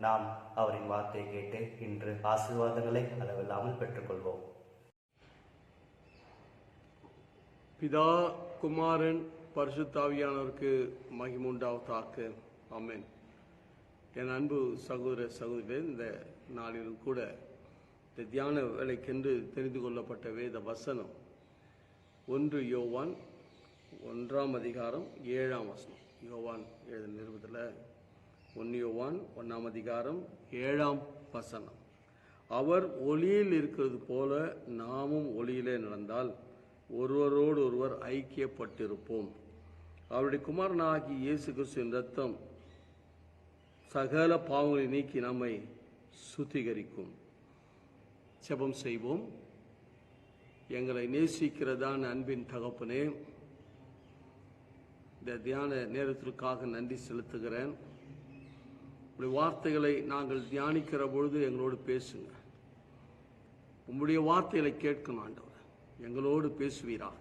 நாம் அவரின் வார்த்தையை கேட்டு இன்று ஆசீர்வாதங்களை அளவில்லாமல் பெற்றுக்கொள்வோம். பிதா குமாரன் பரிசுத்தாவியானவருக்கு மகிமுண்டாவதாக. ஆமென். என் அன்பு சகோதர சகோதரர் இந்த நாளிலும் கூட இந்த தியான வேலைக்கென்று தெரிந்து கொள்ளப்பட்ட வேத வசனம் ஒன்று யோவான் ஒன்றாம் அதிகாரம் ஏழாம் வசனம். யோவான் எழுத நிறுவத்தில் ஒன்னியோவான் ஒன்றாம் அதிகாரம் ஏழாம் வசனம். அவர் ஒளியில் இருக்கிறது போல நாமும் ஒளியிலே நடந்தால் ஒருவரோடு ஒருவர் ஐக்கியப்பட்டிருப்போம். அவருடைய குமாரனாகி இயேசு கிறிஸ்துவின் ரத்தம் சகல பாவங்களை நீக்கி நம்மை சுத்திகரிக்கும். செபம் செய்வோம். எங்களை நேசிக்கிறதான் அன்பின் தகப்பனே இந்த தியான நேரத்திற்காக நன்றி செலுத்துகிறேன். உங்களுடைய வார்த்தைகளை நாங்கள் தியானிக்கிற பொழுது எங்களோடு பேசுங்க. உம்முடைய வார்த்தைகளை கேட்கணும் ஆண்டவர் எங்களோடு பேசுவீராக.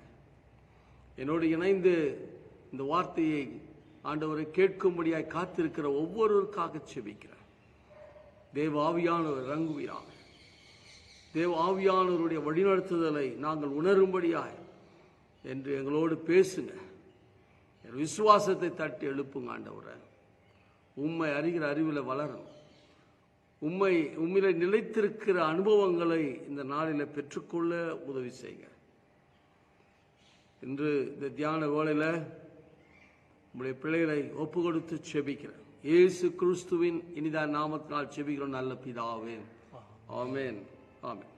என்னோடு இணைந்து இந்த வார்த்தையை ஆண்டவரை கேட்கும்படியாய் காத்திருக்கிற ஒவ்வொருவருக்காக செபிக்கிறேன். தேவ ஆவியானவர் இறங்குவீராக. தேவ ஆவியானவருடைய வழிநடத்துதலை நாங்கள் உணரும்படியாய் என்று எங்களோடு பேசுங்க. என் விசுவாசத்தை தட்டி எழுப்புங்க ஆண்டவரை. உம்மை அறிகிற அறிவில் வளரும். உண்மை உண்மையில நிலைத்திருக்கிற அனுபவங்களை இந்த நாளில் பெற்றுக்கொள்ள உதவி செய்யுங்க இன்று இந்த தியான வேளையில் உங்களுடைய பிள்ளைகளை ஒப்பு கொடுத்து செபிக்கிறேன். இயேசு கிறிஸ்துவின் இனிதான் நாமத்தினால் செபிக்கிறோம் நல்ல பிதாவேன் ஆமேன். ஆமேன்.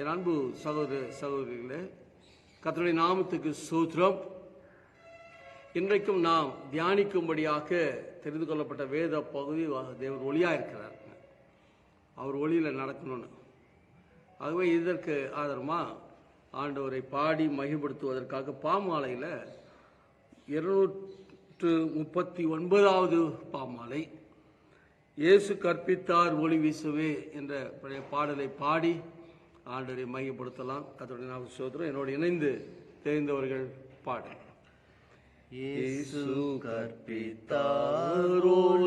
என் அன்பு சகோதர சகோதரிகளே கர்த்தருடைய நாமத்துக்கு சூத்திரம். இன்றைக்கும் நாம் தியானிக்கும்படியாக தெரிந்து கொள்ளப்பட்ட வேத பகுதி தேவர் ஒளியா இருக்கிறார். அவர் ஒளியில் நடக்கணும்னு. ஆகவே இதற்கு ஆதரமா ஆண்டவரை பாடி மகிழ்படுத்துவதற்காக பாமாலையில் இருநூற்று முப்பத்தி ஒன்பதாவது பாமாலை இயேசு கற்பித்தார் ஒளி வீசுவே என்ற பழைய பாடலை பாடி ஆண்டவரை மையப்படுத்தலாம் அதோடைய நாம் சோதரம் என்னோடு இணைந்து தெரிந்தவர்கள் பாடு இயேசு ஒளி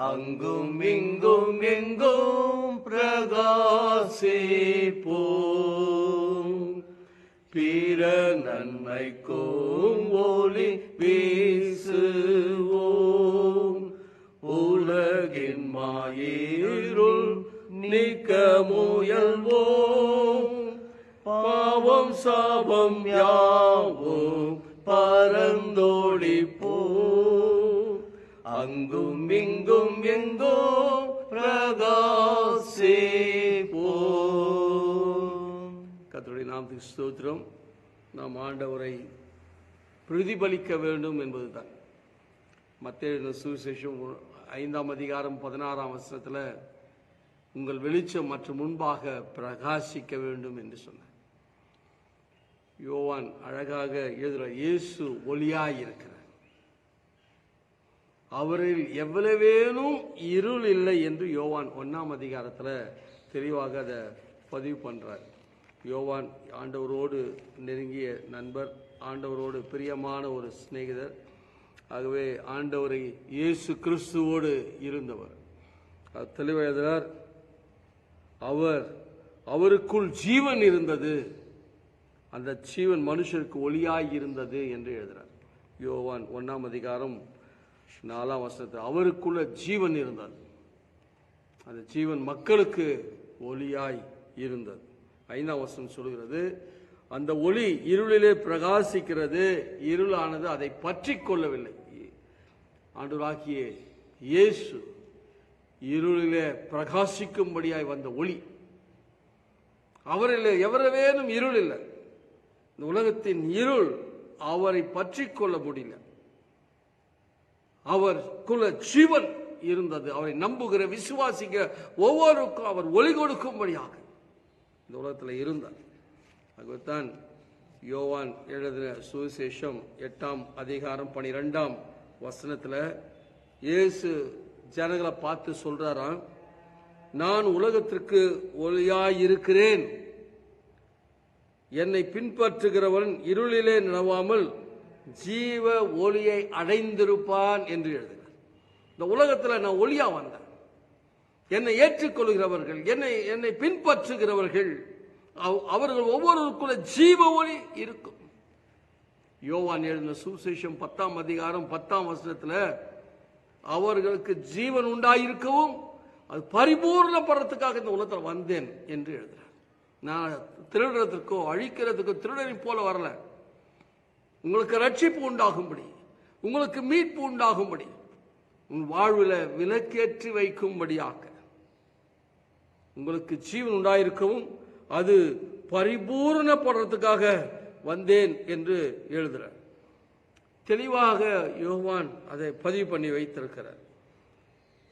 அங்கும் இங்கும் நாம் ஆண்டவரை பிரதிபலிக்க வேண்டும் என்பதுதான். மத்திய சுவிசேஷம் ஐந்தாம் அதிகாரம் பதினாறாம் வருஷத்தில் உங்கள் வெளிச்சம் மற்றும் முன்பாக பிரகாசிக்க வேண்டும் என்று சொன்னார். யோவான் அழகாக எழுதுகிற இயேசு ஒளியாயிருக்கிறார். அவரில் எவ்வளவேனும் இருள் இல்லை என்று யோவான் ஒன்றாம் அதிகாரத்தில் தெளிவாக அதை பதிவு பண்ணுறார் யோவான் ஆண்டவரோடு நெருங்கிய நண்பர் ஆண்டவரோடு பிரியமான ஒரு சிநேகிதர். ஆகவே ஆண்டவரை இயேசு கிறிஸ்துவோடு இருந்தவர். அது அவர் அவருக்குள் ஜீவன் இருந்தது. அந்த ஜீவன் மனுஷருக்கு ஒளியாய் இருந்தது என்று எழுதுகிறார் யோவான் ஒன்னாம் அதிகாரம் நாலாம் வருஷத்து அவருக்குள்ள ஜீவன் இருந்தது. அந்த ஜீவன் மக்களுக்கு ஒளியாய் இருந்தது. ஐந்தாம் வசனம் சொல்கிறது அந்த ஒளி இருளிலே பிரகாசிக்கிறது இருளானது அதை பற்றி கொள்ளவில்லை. ஆண்டவராகிய இயேசு இருளிலே பிரகாசிக்கும்படியாய் வந்த ஒளி. அவரில் எவரவேனும் இருள் இல்லை. இந்த உலகத்தின் இருள் அவரை பற்றி கொள்ள முடியல. அவர் குல ஜீவன் இருந்தது. அவரை நம்புகிற விசுவாசிக்கிற ஒவ்வொருக்கும் அவர் ஒளி கொடுக்கும்படியாக. இந்த உலகத்தில் இருந்தார். ஆகவேதான் யோவான் எழுதின சுவிசேஷம் எட்டாம் அதிகாரம் பனிரெண்டாம் வசனத்தில் இயேசு ஜனங்களை பார்த்து சொல்றாராம் நான் உலகத்திற்கு ஒளியாயிருக்கிறேன். என்னை பின்பற்றுகிறவன் இருளிலே நடவாமல் ஜீவ ஒளியை அடைந்திருப்பான் என்று எழுதினார். இந்த உலகத்தில் நான் ஒளியா வந்தேன். என்னை ஏற்றுக்கொள்கிறவர்கள் என்னை என்னை பின்பற்றுகிறவர்கள் அவர்கள் ஒவ்வொருவருக்குள்ள ஜீவ ஒளி இருக்கும். யோவான் எழுந்த சுவிசேஷம் பத்தாம் அதிகாரம் பத்தாம் வசனத்தில் அவர்களுக்கு ஜீவன் உண்டாயிருக்கவும் அது பரிபூர்ணப்படுறதுக்காக இந்த உலகத்தில் வந்தேன் என்று எழுதுறார். நான் திருடுறதுக்கோ அழிக்கிறதுக்கோ திருடனை போல வரல. உங்களுக்கு ரட்சிப்பு உண்டாகும்படி உங்களுக்கு மீட்பு உண்டாகும்படி உன் வாழ்வில் விலக்கேற்றி வைக்கும்படியாக உங்களுக்கு ஜீவன் உண்டாயிருக்கவும் அது பரிபூரணப்படுறதுக்காக வந்தேன் என்று எழுதுறார். தெளிவாக யோவான் அதை பதிவு பண்ணி வைத்திருக்கிறார்.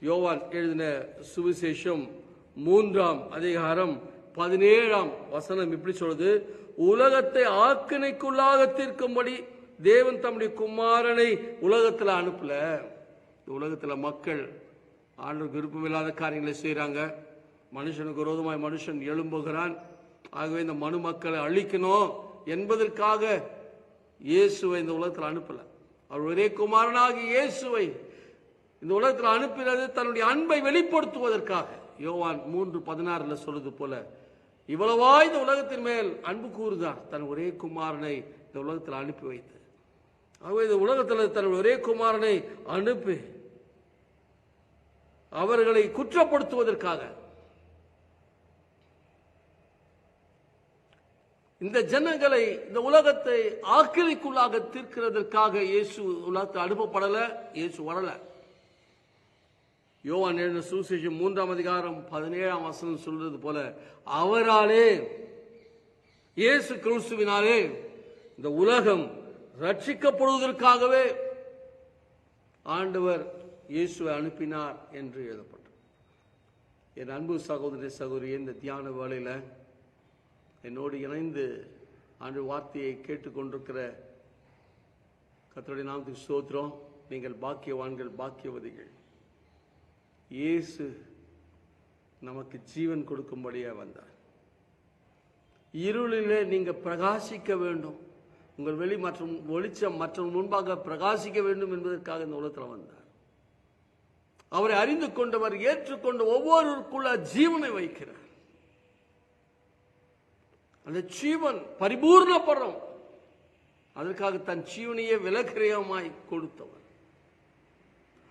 யோவான் எழுதின சுவிசேஷம் மூன்றாம் அதிகாரம் பதினேழாம் வசனம் இப்படி சொல்றது உலகத்தை ஆக்கினைக்குள்ளாக தீர்க்கும்படி தேவன் தம்முடைய குமாரனை உலகத்தில் அனுப்பல. உலகத்தில் மக்கள் ஆண்டு விருப்பமில்லாத காரியங்களை செய்கிறாங்க மனுஷனுக்கு விரோதமாய் மனுஷன் எழும்புகிறான். ஆகவே இந்த மனு மக்களை அழிக்கணும் என்பதற்காக இயேசுவை இந்த உலகத்தில் அனுப்பல. அவர் ஒரே குமாரனாக இயேசுவை இந்த உலகத்தில் அனுப்பினது தன்னுடைய அன்பை வெளிப்படுத்துவதற்காக. யோவான் மூன்று பதினாறுல சொல்றது போல இவ்வளவா இந்த உலகத்தின் மேல் அன்பு கூறுதார் தன் ஒரே குமாரனை இந்த உலகத்தில் அனுப்பி வைத்து ஆகவே இந்த உலகத்தில் தன்னுடைய ஒரே குமாரனை அனுப்பி அவர்களை குற்றப்படுத்துவதற்காக இந்த ஜனங்களை இந்த உலகத்தை ஆக்கிரிக்குள்ளாக தீர்க்கிறதற்காக இயேசு உலகத்தை அனுப்பப்படல இயேசு வரல. யோவான் எழுந்த சுவிசேஷம் மூன்றாம் அதிகாரம் பதினேழாம் வசனம் சொல்றது போல அவராலே இயேசு கிறிஸ்துவினாலே இந்த உலகம் ரட்சிக்கப்படுவதற்காகவே ஆண்டவர் இயேசுவை அனுப்பினார் என்று எழுதப்பட்டார் என் அன்பு சகோதரி சகோதரி இந்த தியான வேலையில என்னோடு இணைந்து ஆண்டு வார்த்தையை கேட்டுக்கொண்டிருக்கிற கத்தருடைய நாமத்துக்கு சோத்திரம் நீங்கள் பாக்கியவான்கள் பாக்கியவதிகள். இயேசு நமக்கு ஜீவன் கொடுக்கும்படியாக வந்தார். இருளிலே நீங்கள் பிரகாசிக்க வேண்டும். உங்கள் வெளி மற்றும் வெளிச்சம் மற்றும் முன்பாக பிரகாசிக்க வேண்டும் என்பதற்காக இந்த உலகத்தில் வந்தார். அவரை அறிந்து கொண்டவர் ஏற்றுக்கொண்ட ஒவ்வொருவருக்குள்ள ஜீவனை வைக்கிறார். அந்த ஜீவன் பரிபூர்ணப்படும் அதற்காக தன் ஜீவனையே விலக்கிரயமாய் கொடுத்தவர்.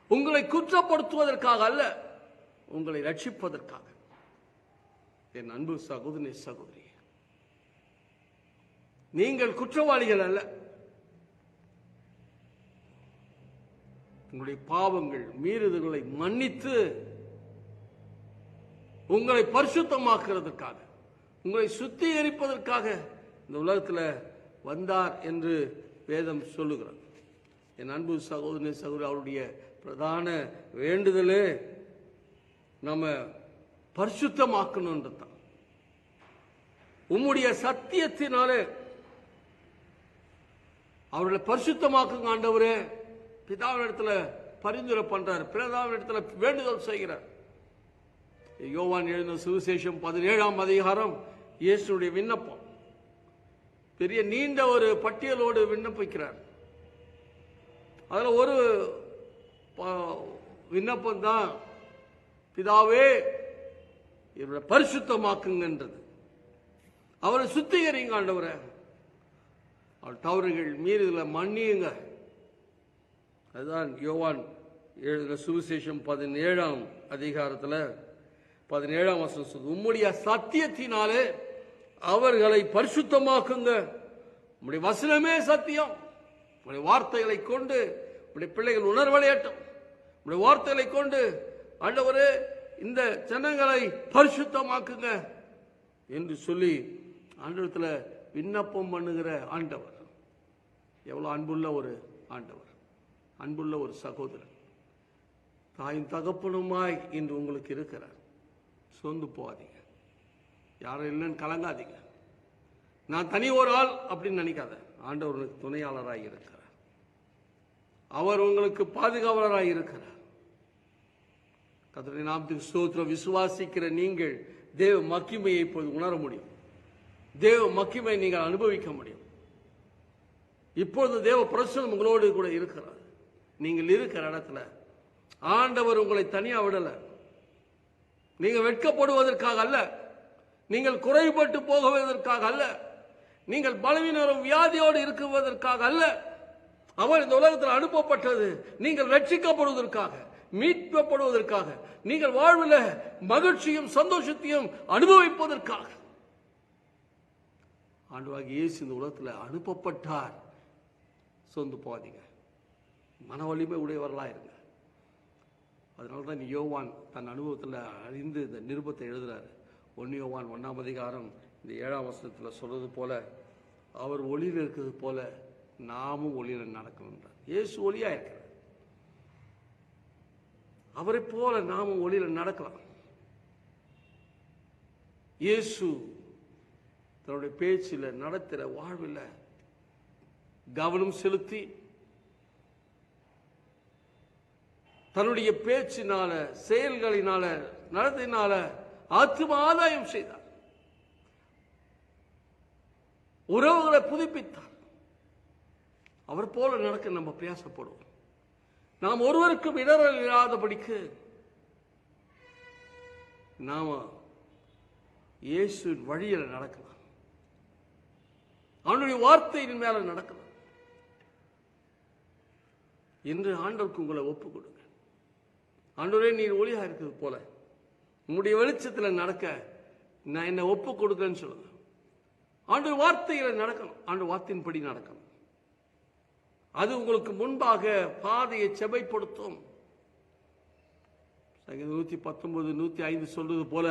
உங்களை குற்றப்படுத்துவதற்காக அல்ல உங்களை ரட்சிப்பதற்காக. என் அன்பு சகோதரி சகோதரி நீங்கள் குற்றவாளிகள் அல்ல. உங்களுடைய பாவங்கள் மீறுதல்களை மன்னித்து உங்களை பரிசுத்தமாக்குறதற்காக. உங்களை சுத்திகரிப்பதற்காக இந்த உலகத்தில் வந்தார் என்று வேதம் சொல்லுகிறார் என் அன்பு சகோதரி சகோதரி அவருடைய பிரதான வேண்டுதலே நம்ம பரிசுத்தமாக்கணும்ன்றது தான் உம்முடைய சத்தியத்தினாலே அவர்களை பரிசுத்தமாக்குங்க ஆண்டவரே. பிதாவினிடத்துல பரிந்துரை பண்றார். பிதாவினிடத்துல வேண்டுதல் செய்கிறார். யோவான் எழுந்த சுவிசேஷம் பதினேழாம் அதிகாரம் இயேசுடைய விண்ணப்பம். பெரிய நீண்ட ஒரு பட்டியலோடு விண்ணப்பிக்கிறார். அதில் ஒரு ப- விண்ணப்பம் தான் பிதாவே இவரை பரிசுத்தமாக்குங்கன்றது. அவரை சுத்திகரிங்க ஆண்டவரை. அவர் தவறுகள் மீறுதலை மன்னியுங்க. அதுதான் யோவான் எழுதுகிற சுவிசேஷம் பதினேழாம் அதிகாரத்தில் பதினேழாம் வசனம் சொல்லுது உம்முடைய சத்தியத்தினாலே அவர்களை பரிசுத்தமாக்குங்க. உங்களுடைய வசனமே சத்தியம். உங்களுடைய வார்த்தைகளை கொண்டு உங்களுடைய பிள்ளைகள் உணர்வடையட்டும் உங்களுடைய வார்த்தைகளை கொண்டு ஆண்டவரே இந்த ஜனங்களை பரிசுத்தமாக்குங்க என்று சொல்லி ஆண்டவரத்தில் விண்ணப்பம் பண்ணுகிற ஆண்டவர். எவ்வளோ அன்புள்ள ஒரு ஆண்டவர். அன்புள்ள ஒரு சகோதரன் தாயும் தகப்பனுமாய் இன்று உங்களுக்கு இருக்கிறார். சொந்து போகாதீங்க. யாரும் இல்லைன்னு கலங்காதீங்க. நான் தனி ஒரு ஆள் அப்படின்னு நினைக்காத. ஆண்டவர் உனக்கு துணையாளராய் இருக்கிறார். அவர் உங்களுக்கு பாதுகாவலராக இருக்கிறார். கத்தரை நாமத்துக்கு ஸ்தோத்திரம். விசுவாசிக்கிற நீங்கள் தேவ மக்கிமையை இப்போது உணர முடியும். தேவ மக்கிமையை நீங்கள் அனுபவிக்க முடியும். இப்பொழுது தேவ பிரசனம் உங்களோடு கூட இருக்கிறார். நீங்கள் இருக்கிற இடத்துல ஆண்டவர் உங்களை தனியா விடல. நீங்க வெட்கப்படுவதற்காக அல்ல. நீங்கள் குறைபட்டு போகுவதற்காக அல்ல. நீங்கள் பலவீனரும் வியாதியோடு இருக்குவதற்காக அல்ல. அவர் இந்த உலகத்தில் அனுப்பப்பட்டது. நீங்கள் ரட்சிக்கப்படுவதற்காக மீட்கப்படுவதற்காக நீங்கள் வாழ்வில் மகிழ்ச்சியும் சந்தோஷத்தையும் அனுபவிப்பதற்காக. ஆண்டுவாகி இயேசு இந்த உலகத்தில் அனுப்பப்பட்டார். சொந்து போகாதீங்க. மன வலிமை உடையவர்களாக இருங்க. அதனால தான் நீ யோவான் தன் அனுபவத்தில் அறிந்து இந்த நிருபத்தை எழுதுறாரு. ஒன்னியோவான் ஒன்றாம் அதிகாரம் இந்த ஏழாம் வசனத்தில் சொல்றது போல அவர் ஒளியில் இருக்கிறது போல நாமும் ஒளியில் நடக்கணுன்றார் இயேசு ஒளியா இருக்கிறார். அவரை போல நாமும் ஒளியில் நடக்கலாம். இயேசு தன்னுடைய பேச்சில் நடத்துகிற வாழ்வில் கவனம் செலுத்தி தன்னுடைய பேச்சினால செயல்களினால நடத்தினால ஆத்ம ஆதாயம் செய்தார். உறவுகளை புதுப்பித்தார். அவர் போல நடக்க நம்ம பிரயாசப்படுவோம். நாம் ஒருவருக்கும் இடரல் இல்லாதபடிக்கு நாம இயேசு வழியில் நடக்கலாம். அவனுடைய வார்த்தையின் மேல நடக்கலாம். இன்று ஆண்டவருக்கு உங்களை ஒப்பு கொடுங்க. ஆண்டவரே நீர் ஒளியா இருக்கிறது போல உங்களுடைய வெளிச்சத்தில் நடக்க நான் என்னை ஒப்பு கொடுக்குறேன்னு சொல்லுங்க ஆண்டு வார்த்தையில் நடக்கணும். ஆண்டு வார்த்தையின்படி நடக்கணும். அது உங்களுக்கு முன்பாக பாதையை செவைப்படுத்தும். நூற்றி பத்தொன்பது நூற்றி ஐந்து சொல்றது போல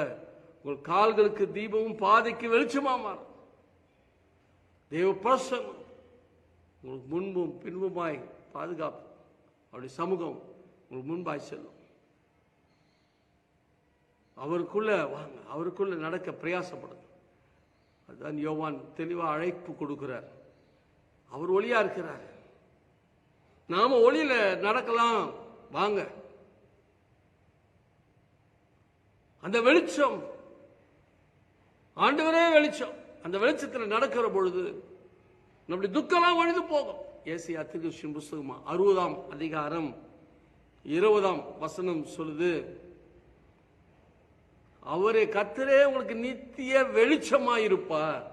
உங்கள் கால்களுக்கு தீபமும் பாதைக்கு வெளிச்சமா மாறும். தேவ பிரசன்னம் உங்களுக்கு முன்பும் பின்புமாய் பாதுகாப்பு அவருடைய சமூகம் உங்களுக்கு முன்பாய் செல்லும். அவருக்குள்ள வாங்க அவருக்குள்ள நடக்க பிரயாசப்படுங்க. அதுதான் யோவான் தெளிவாக அழைப்பு கொடுக்கிறார். அவர் ஒளியா இருக்கிறார். நாம ஒளியில நடக்கலாம். வாங்க. அந்த வெளிச்சம் ஆண்டவரே வெளிச்சம். அந்த வெளிச்சத்தில் நடக்கிற பொழுது நம்முடைய துக்கம்லாம் ஒழிந்து போகும். ஏசியா திருஷ்யன் புஸ்தகமா அறுபதாம் அதிகாரம் இருபதாம் வசனம் சொல்லுது. அவரே கத்தரே உங்களுக்கு நித்திய வெளிச்சமாயிருப்பார்.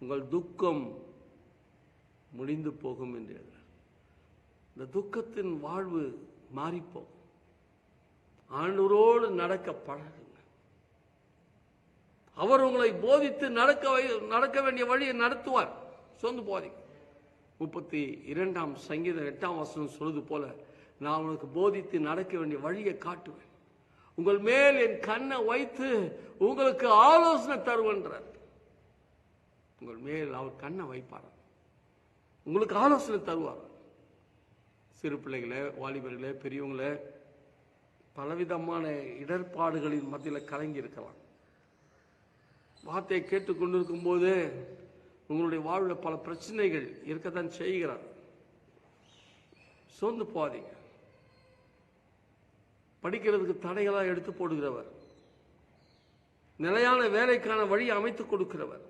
உங்கள் துக்கம் முடிந்து போகும் என்று எழுதுறார். இந்த துக்கத்தின் வாழ்வு மாறிப்போகும். ஆண்டவரோடு நடக்க பழகுங்க அவர் உங்களை போதித்து நடக்க நடக்க வேண்டிய வழியை நடத்துவார். சொந்து போதி முப்பத்தி இரண்டாம் சங்கீதம் எட்டாம் வசனம் சொல்வது போல நான் உனக்கு போதித்து நடக்க வேண்டிய வழியை காட்டுவேன். உங்கள் மேல் என் கண்ணை வைத்து உங்களுக்கு ஆலோசனை தருவன்றார். உங்கள் மேல் அவர் கண்ணை வைப்பார். உங்களுக்கு ஆலோசனை தருவார். சிறு பிள்ளைகளே வாலிபர்களே பெரியவங்களே பலவிதமான இடர்பாடுகளின் மத்தியில் கலங்கி இருக்கலாம். வார்த்தையை கேட்டுக்கொண்டிருக்கும் போது உங்களுடைய வாழ்வில் பல பிரச்சனைகள் இருக்கத்தான் செய்கிறார். சோர்ந்து போகாதீங்க. படிக்கிறதுக்கு தடைகளாக எடுத்து போடுகிறவர். நிலையான வேலைக்கான வழி அமைத்து கொடுக்கிறவர்.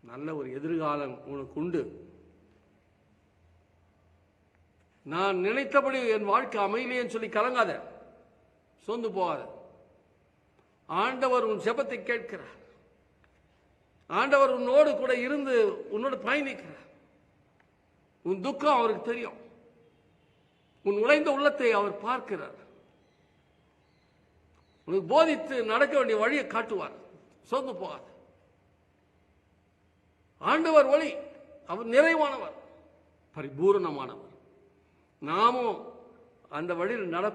நல்ல ஒரு எதிர்காலம் உனக்கு உண்டு. நான் நினைத்தபடி என் வாழ்க்கை அமையலையேன்னு சொல்லி கலங்காத. சோர்ந்து போகாத. ஆண்டவர் உன் செபத்தை கேட்கிறார். ஆண்டவர் உன்னோடு கூட இருந்து உன்னோடு பயணிக்கிறார். உன் துக்கம் அவருக்கு தெரியும். உன் உழைந்த உள்ளத்தை அவர் பார்க்கிறார். உனக்கு போதித்து நடக்க வேண்டிய வழியை காட்டுவார். சோர்ந்து போகாது ஆண்டவர் வழி அவர் நிறைவானவர் பரிபூரணமானவர். நாமும் அந்த வழியில் நட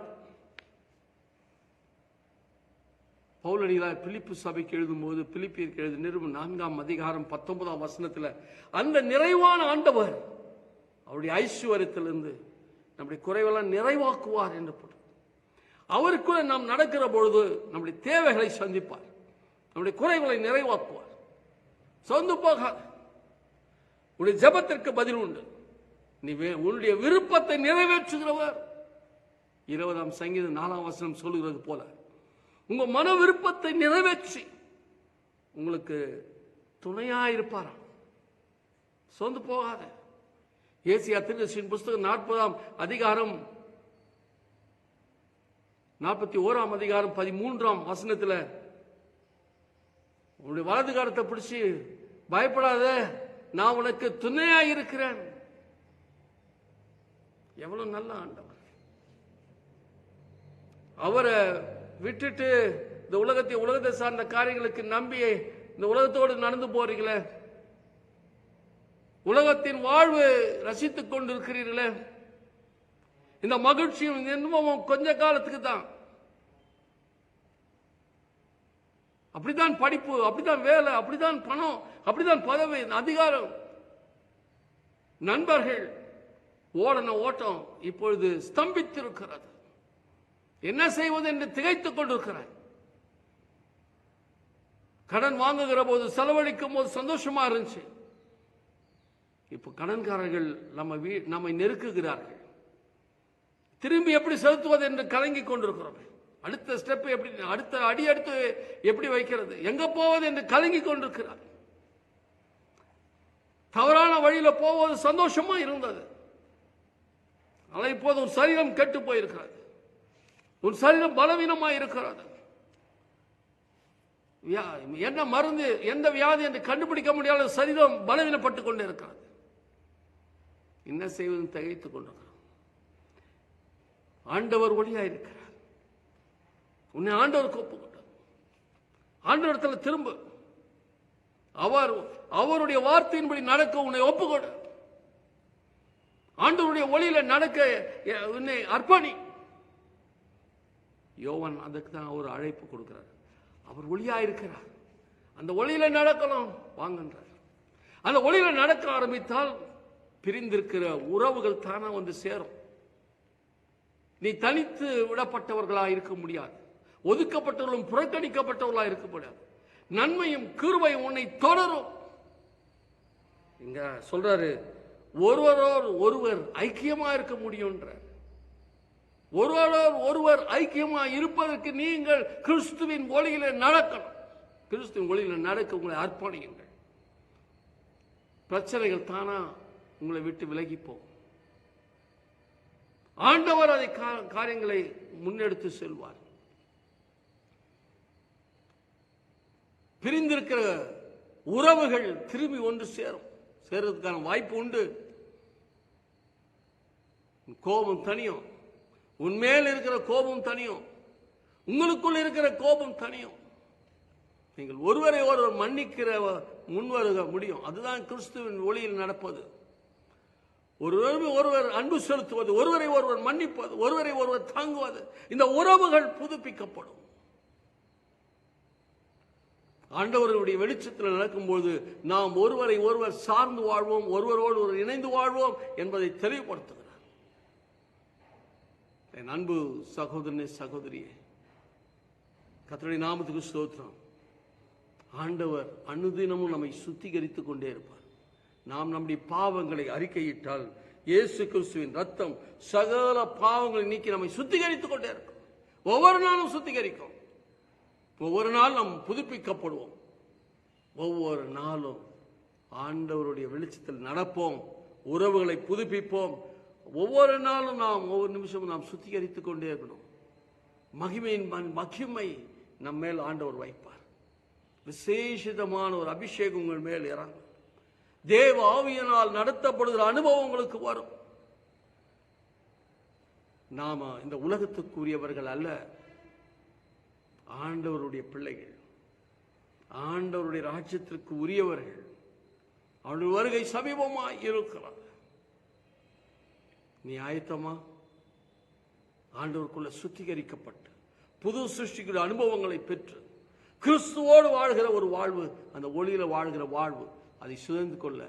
பௌலடிகளார் பிலிப்பு சபைக்கு எழுதும்போது பிலிப்பியருக்கு எழுது நிறுவனம் நான்காம் அதிகாரம் பத்தொன்பதாம் வசனத்தில் அந்த நிறைவான ஆண்டவர் அவருடைய ஐஸ்வர்யத்திலிருந்து நம்முடைய குறைவெல்லாம் நிறைவாக்குவார் என்று பொருள். அவருக்குள்ள நாம் நடக்கிற பொழுது நம்முடைய தேவைகளை சந்திப்பார். நம்முடைய குறைகளை நிறைவாக்குவார். சொந்து போகாத. உன்னுடைய ஜெபத்திற்கு பதில் உண்டு. நீ உன்னுடைய விருப்பத்தை நிறைவேற்றுகிறவர். இருபதாம் சங்கீதம் நாலாம் வசனம் சொல்லுகிறது போல உங்க மன விருப்பத்தை நிறைவேற்றி உங்களுக்கு துணையா இருப்பாராம் சொந்து போகாத. ஏசியா திருச்சின் புஸ்தகம் நாற்பதாம் அதிகாரம் நாற்பத்தி ஓராம் அதிகாரம் பதிமூன்றாம் வசனத்தில் உன்னுடைய வலது காலத்தை பிடிச்சி பயப்படாத நான் உனக்கு துணையாக இருக்கிறேன் எவ்வளவு நல்ல ஆண்டவர். அவரை விட்டுட்டு இந்த உலகத்தை உலகத்தை சார்ந்த காரியங்களுக்கு நம்பி இந்த உலகத்தோடு நடந்து போறீங்களே உலகத்தின் வாழ்வு ரசித்துக் கொண்டிருக்கிறீர்களே. இந்த மகிழ்ச்சியும் இன்பமும் கொஞ்ச காலத்துக்கு தான். அப்படித்தான் படிப்பு அப்படித்தான் வேலை அப்படித்தான் பணம் அப்படித்தான் பதவி அதிகாரம். நண்பர்கள் ஓடன ஓட்டம் இப்பொழுது ஸ்தம்பித்திருக்கிறது. என்ன செய்வது என்று திகைத்துக் கொண்டிருக்கிறார் கடன் வாங்குகிற போது செலவழிக்கும் போது சந்தோஷமா இருந்துச்சு. இப்போ கடன்காரர்கள் நம்ம வீ நம்மை நெருக்குகிறார்கள். திரும்பி எப்படி செலுத்துவது என்று கலங்கி கொண்டிருக்கிறோம். அடுத்த ஸ்டெப் எப்படி அடுத்த அடி அடுத்து எப்படி வைக்கிறது? எங்க போவது என்று கலங்கி கொண்டிருக்கிறார் தவறான வழியில போவது சந்தோஷமா இருந்தது. ஆனால் இப்போது உன் சரீரம் கெட்டு போயிருக்கிறது. உன் சரீரம் பலவீனமா இருக்கிறது. வியா- என்ன மருந்து எந்த வியாதி என்று கண்டுபிடிக்க முடியாத சரீரம் பலவீனப்பட்டு கொண்டு இருக்கிறது. என்ன செய்வதுன்னு தகைத்து கொண்டிருக்கிறோம். ஆண்டவர் ஒளியா இருக்கிறார். உன்னை ஆண்டவருக்கு ஒப்புக்கொண்டார் ஆண்டவரத்துல திரும்ப. அவர் அவருடைய வார்த்தையின்படி நடக்க உன்னை ஒப்புக்கொடு. ஆண்டவருடைய ஒளியில நடக்க உன்னை அர்ப்பணி. யோவன் அதுக்கு தான் ஒரு அழைப்பு கொடுக்கிறார். அவர் ஒளியா இருக்கிறார். அந்த ஒளியில நடக்கணும். வாங்கன்றார். அந்த ஒளியில நடக்க ஆரம்பித்தால் பிரிந்திருக்கிற உறவுகள் தானா வந்து சேரும். நீ தனித்து விடப்பட்டவர்களா இருக்க முடியாது. ஒதுக்கப்பட்டவர்களும் புறக்கணிக்கப்பட்டவர்களா இருக்க முடியாது. நன்மையும் கீர்வையும் உன்னை தொடரும். இங்க சொல்றாரு ஒருவரோர் ஒருவர் ஐக்கியமா இருக்க முடியும்ன்ற ஒருவரோர் ஒருவர் ஐக்கியமா இருப்பதற்கு நீங்கள் கிறிஸ்துவின் ஒளியில நடக்கணும். கிறிஸ்துவின் ஒளியில நடக்க உங்களை அர்ப்பணியுங்கள். பிரச்சனைகள் தானா உங்களை விட்டு விலகி போகும் ஆண்டவர் அதை கா- காரியங்களை முன்னெடுத்து செல்வார். பிரிந்திருக்கிற உறவுகள் திரும்பி ஒன்று சேரும். சேர்றதுக்கான வாய்ப்பு உண்டு. கோபம் தனியும். உன்மேல் இருக்கிற கோபம் தனியும். உங்களுக்குள் இருக்கிற கோபம் தனியும். நீங்கள் ஒருவரை ஒருவர் மன்னிக்கிற முன்வருக முடியும். அதுதான் கிறிஸ்துவின் ஒளியில் நடப்பது. ஒருவர் ஒருவர் அன்பு செலுத்துவது ஒருவரை ஒருவர் மன்னிப்பது ஒருவரை ஒருவர் தாங்குவது இந்த உறவுகள் புதுப்பிக்கப்படும். ஆண்டவர்களுடைய வெளிச்சத்தில் நடக்கும்போது நாம் ஒருவரை ஒருவர் சார்ந்து வாழ்வோம் ஒருவரோடு ஒருவர் இணைந்து வாழ்வோம் என்பதை தெளிவுபடுத்துகிறார். என் அன்பு சகோதரனே சகோதரியே கத்தருடைய நாமத்துக்கு ஸ்தோத்திரம். ஆண்டவர் அனுதினமும் நம்மை சுத்திகரித்துக் கொண்டே இருப்பார். நாம் நம்முடைய பாவங்களை அறிக்கையிட்டால் இயேசு கிறிஸ்துவின் ரத்தம் சகல பாவங்களை நீக்கி நம்மை சுத்திகரித்துக் கொண்டே இருக்கும். ஒவ்வொரு நாளும் சுத்திகரிக்கும். ஒவ்வொரு நாளும் நாம் புதுப்பிக்கப்படுவோம். ஒவ்வொரு நாளும் ஆண்டவருடைய வெளிச்சத்தில் நடப்போம். உறவுகளை புதுப்பிப்போம். ஒவ்வொரு நாளும் நாம் ஒவ்வொரு நிமிஷமும் நாம் சுத்திகரித்துக் கொண்டே இருக்கணும். மகிமையின் மகிமை நம்ம மேல் ஆண்டவர் வைப்பார். விசேஷிதமான ஒரு அபிஷேகம் உங்கள் மேல் இறங்கும். தேவ ஆவியனால் நடத்தப்படுகிற அனுபவம் உங்களுக்கு வரும். நாம இந்த உலகத்துக்குரியவர்கள் அல்ல ஆண்டவருடைய பிள்ளைகள் ஆண்டவருடைய ராஜ்யத்திற்கு உரியவர்கள் அவருடைய வருகை சமீபமா இருக்கிறார் நீ ஆயத்தமா? ஆண்டவருக்குள்ள சுத்திகரிக்கப்பட்டு புது சிருஷ்டிக்கிற அனுபவங்களை பெற்று கிறிஸ்துவோடு வாழ்கிற ஒரு வாழ்வு அந்த ஒளியில வாழ்கிற வாழ்வு அதை சுதந்து கொள்ள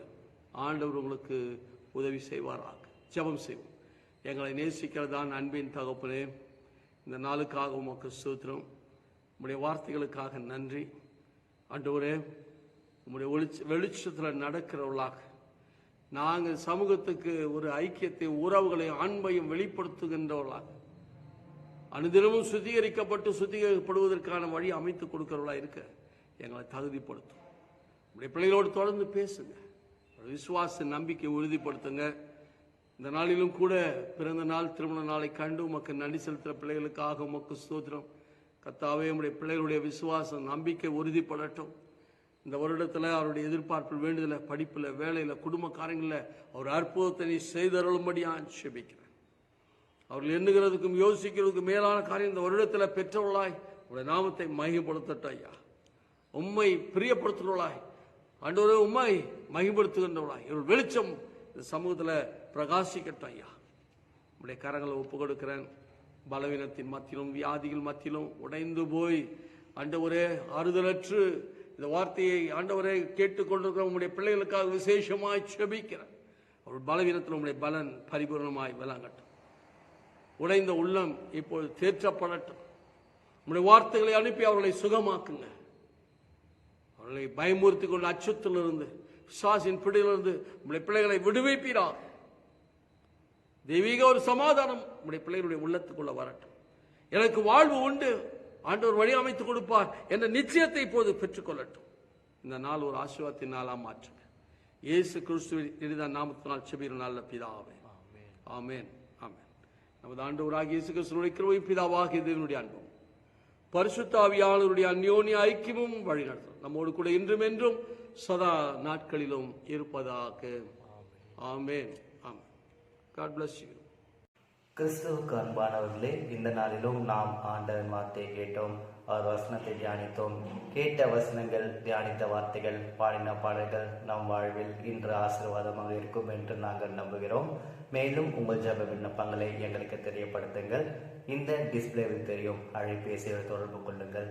ஆண்டவர் உங்களுக்கு உதவி செய்வாராக. ஜெபம் செய்வோம். எங்களை நேசிக்கிறதான் அன்பின் தகப்பனே. இந்த நாளுக்காக உமக்கு சூத்திரம் உங்களுடைய வார்த்தைகளுக்காக நன்றி. ஆண்டவரே உங்களுடைய வெளிச்ச வெளிச்சத்தில் நடக்கிறவர்களாக நாங்கள் சமூகத்துக்கு ஒரு ஐக்கியத்தை உறவுகளை அன்பையும் வெளிப்படுத்துகின்றவர்களாக அனுதினமும் சுத்திகரிக்கப்பட்டு சுத்திகரிக்கப்படுவதற்கான வழி அமைத்து கொடுக்கிறவர்களாக இருக்க எங்களை தகுதிப்படுத்தும் உடைய பிள்ளைகளோடு தொடர்ந்து பேசுங்க. விசுவாச நம்பிக்கை உறுதிப்படுத்துங்க. இந்த நாளிலும் கூட பிறந்த நாள் திருமண நாளை கண்டு உமக்கு நன்றி செலுத்துகிற பிள்ளைகளுக்காக உமக்கு சூத்திரம் கத்தாவே நம்முடைய பிள்ளைகளுடைய விசுவாசம் நம்பிக்கை உறுதிப்படட்டும். இந்த வருடத்தில் அவருடைய எதிர்பார்ப்பில் வேண்டுதல படிப்பில் வேலையில் குடும்ப காரியங்களில் அவர் அற்புதத்தை நீ செய்தருளும்படியான் செபிக்கிறேன். அவர்கள் எண்ணுகிறதுக்கும் யோசிக்கிறதுக்கும் மேலான காரியம் இந்த வருடத்தில் பெற்றவர்களாய் உடைய நாமத்தை மகிமைப்படுத்தட்டும் ஐயா. உம்மை பிரியப்படுத்துகிறவர்களாய் ஆண்டவரே உண்மை மகிமைப்படுத்துகின்றவர்களாய் இவள் வெளிச்சம் இந்த சமூகத்தில் பிரகாசிக்கட்டும் ஐயா. உடைய கரங்களை ஒப்பு கொடுக்கிறேன். பலவீனத்தின் மத்தியிலும் வியாதிகள் மத்தியிலும் உடைந்து போய் ஆண்டவரே ஆறுதலற்று இந்த வார்த்தையை ஆண்டவரே கேட்டுக்கொண்டிருக்கிற உங்களுடைய பிள்ளைகளுக்காக விசேஷமாய் செபிக்கிறேன். அவள் பலவீனத்தில் உங்களுடைய பலன் பரிபூர்ணமாய் விளங்கட்டும். உடைந்த உள்ளம் இப்போது தேற்றப்படட்டும். உங்களுடைய வார்த்தைகளை அனுப்பி அவர்களை சுகமாக்குங்க. அவர்களை பயமுறுத்தி கொண்டு அச்சத்திலிருந்து விசுவாசின் பிடியிலிருந்து உங்களுடைய பிள்ளைகளை விடுவிப்பீரா? தெய்வீக ஒரு சமாதானம் உங்களுடைய பிள்ளைகளுடைய உள்ளத்துக்குள்ள வரட்டும். எனக்கு வாழ்வு உண்டு. ஆண்டவர் வழி அமைத்து கொடுப்பார் என்ற நிச்சயத்தை இப்போது பெற்றுக்கொள்ளட்டும் இந்த நாள் ஒரு ஆசீர்வாதத்தின் நாளா மாற்றுங்க. இயேசு கிறிஸ்துவின் இனித நாமத்தினால் செபிற நல்ல பிதாவே. ஆமென். ஆமென். நமது ஆண்டவராக இயேசு கிறிஸ்துவனுடைய கிருபையும் பிதாவாகிய தேவனுடைய அன்பும். பரிசுத்த ஆவியாளருடைய அந்யோன்ய ஐக்கியமும் வழிநடத்தும். நம்மோடு கூட இன்றும் என்றும் சதா நாட்களிலும் இருப்பதாக. Amen. Amen. God bless you. கிறிஸ்துவுக்கு அன்பானவர்களே இந்த நாளிலும் நாம் ஆண்டவன் வார்த்தையை கேட்டோம் அவர் வசனத்தை தியானித்தோம். கேட்ட வசனங்கள் தியானித்த வார்த்தைகள் பாடின பாடல்கள் நம் வாழ்வில் இன்று ஆசீர்வாதமாக இருக்கும் என்று நாங்கள் நம்புகிறோம். மேலும் உங்கள் ஜப விண்ணப்பங்களை எங்களுக்கு தெரியப்படுத்துங்கள். இந்த டிஸ்பிளேவில் தெரியும். அழைப்பேசியில் தொடர்பு கொள்ளுங்கள்.